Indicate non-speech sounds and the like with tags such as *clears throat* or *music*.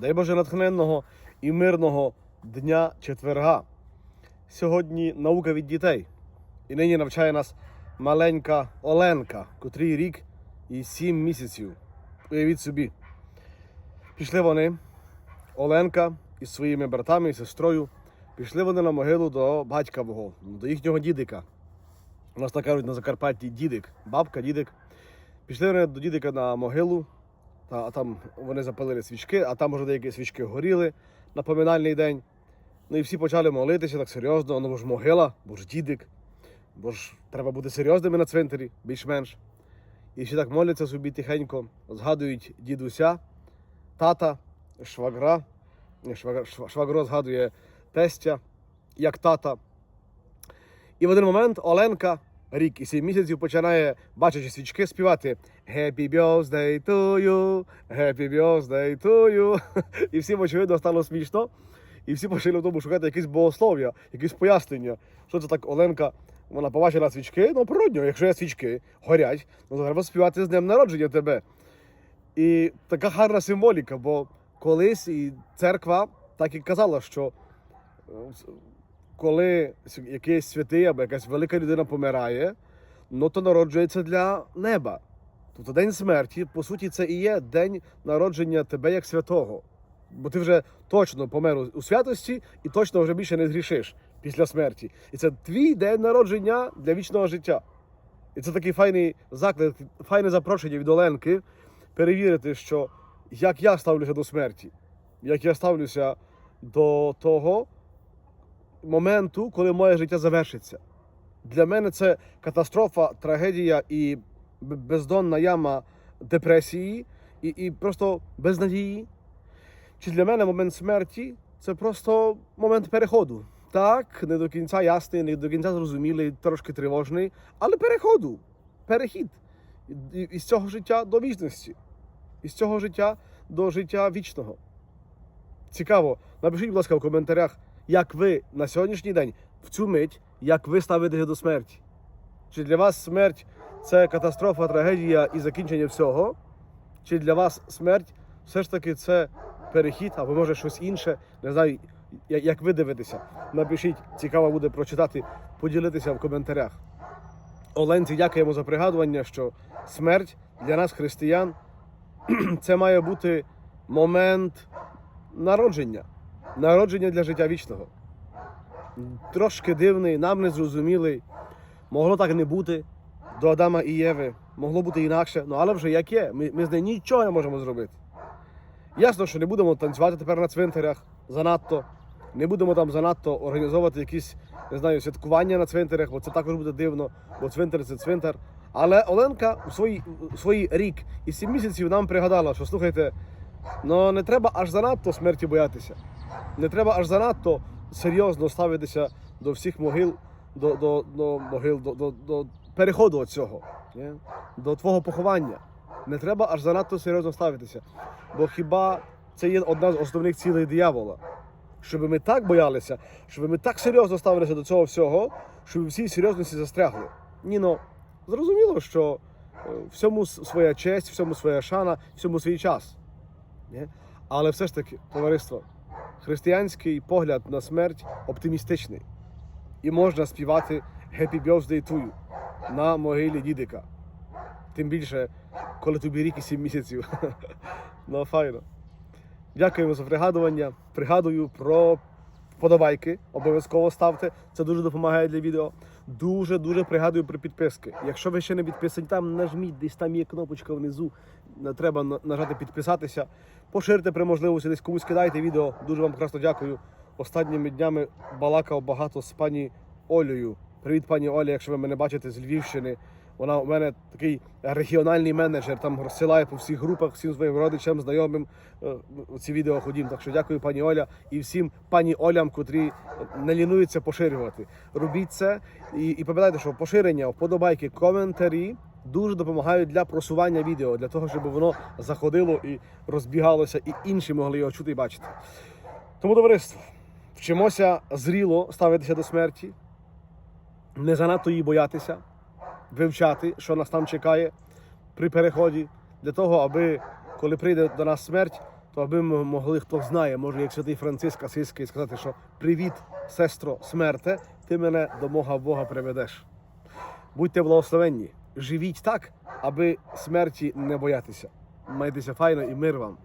Дай Боже натхненного і мирного дня четверга. Сьогодні наука від дітей. І нині навчає нас маленька Оленка, котрій рік і сім місяців. Уявіть собі. Пішли вони, Оленка із своїми братами і сестрою. Пішли вони на могилу до батька мого, до їхнього дідика. У нас так кажуть на Закарпатті дідик, бабка, дідик. Пішли вони до дідика на могилу, та, а там вони запалили свічки, а там вже деякі свічки горіли на поминальний день. Ну і всі почали молитися так серйозно, ну бо ж могила, бо ж дідик, бо ж треба бути серйозними на цвинтарі, більш-менш. І всі так моляться собі тихенько, згадують дідуся, тата, швагра. Швагра- Швагро згадує тестя, як тата. І в один момент Оленка, рік і сім місяців, починає, бачачи свічки, співати Happy birthday to you, Happy birthday to you. *laughs* І всім, очевидно, стало смішно. І всі почали в тому шукати якісь богослов'я, якісь пояснення. Що це так Оленка, вона побачила свічки, ну природньо, якщо є свічки, горять, ну то треба співати з днем народження тебе. І така гарна символіка, бо колись і церква так і казала, що е, коли якийсь святий або якась велика людина помирає, ну то народжується для неба. Тобто день смерті, по суті, це і є день народження тебе як святого. Бо ти вже точно помер у святості і точно вже більше не згрішиш після смерті. І це твій день народження для вічного життя. І це такий файний заклик, файне запрошення від Оленки перевірити, що як я ставлюся до смерті, як я ставлюся до того моменту, коли моє життя завершиться. Для мене це катастрофа, трагедія і бездонна яма депресії і, і просто безнадії. Чи для мене момент смерті це просто момент переходу. Так, не до кінця ясний, не до кінця зрозумілий, трошки тривожний, але переходу, перехід із цього життя до вічності, із цього життя до життя вічного. Цікаво, напишіть, будь ласка, в коментарях, як ви на сьогоднішній день, в цю мить, як ви ставитеся до смерті. Чи для вас смерть це катастрофа, трагедія і закінчення всього? Чи для вас смерть все ж таки це перехід, або може щось інше? Не знаю, як ви дивитеся. Напишіть, цікаво буде прочитати, поділитися в коментарях. Оленці дякуємо за пригадування, що смерть для нас, християн, *clears throat* це має бути момент народження. Народження для життя вічного. Трошки дивний, нам незрозумілий. Могло так не бути до Адама і Єви. Могло бути інакше, ну але вже як є. Ми, ми з нею нічого не можемо зробити. Ясно, що не будемо танцювати тепер на цвинтарях занадто. Не будемо там занадто організовувати якісь, не знаю, святкування на цвинтарях, бо це також буде дивно, бо цвинтар це цвинтар. Але Оленка у свій, у свій рік і сім місяців нам пригадала, що слухайте, ну не треба аж занадто смерті боятися. Не треба аж занадто серйозно ставитися до всіх могил, до, до, до могил, до, до, до переходу цього, до твого поховання. Не треба аж занадто серйозно ставитися. Бо хіба це є одна з основних цілей диявола? Щоб ми так боялися, щоб ми так серйозно ставилися до цього всього, щоб всі серйозності застрягли. Ні, ну зрозуміло, що е, всьому своя честь, всьому своя шана, всьому свій час. Ні? Але все ж таки, товариство, християнський погляд на смерть оптимістичний. І можна співати Happy Birthday to you на могилі дідика. Тим більше, коли тобі рік і сім місяців. *laughs* ну, файно. Дякуємо за пригадування. Пригадую про вподобайки. Обов'язково ставте. Це дуже допомагає для відео. Дуже дуже пригадую про підписки. Якщо ви ще не підписані, там нажміть, десь там є кнопочка внизу. Треба нажати підписатися. Поширте при можливості, десь комусь кидайте відео. Дуже вам красно дякую. Останніми днями балакав багато з пані Олею. Привіт, пані Оля, якщо ви мене бачите з Львівщини. Вона у мене такий регіональний менеджер, там розсилає по всіх групах, всім своїм родичам, знайомим е, ці відео ходім. Так що дякую, пані Оля, і всім пані Олям, котрі не лінуються поширювати. Робіть це і, і пам'ятайте, що поширення, вподобайки, коментарі дуже допомагають для просування відео, для того, щоб воно заходило і розбігалося, і інші могли його чути і бачити. Тому, товариство, вчимося зріло ставитися до смерті, не занадто її боятися, вивчати, що нас там чекає при переході, для того, аби коли прийде до нас смерть, то аби ми могли, хто знає, може, як святий Франциск Асиський сказати, що привіт, сестро смерте, ти мене до мого Бога приведеш. Будьте благословенні, живіть так, аби смерті не боятися. Майтеся файно і мир вам.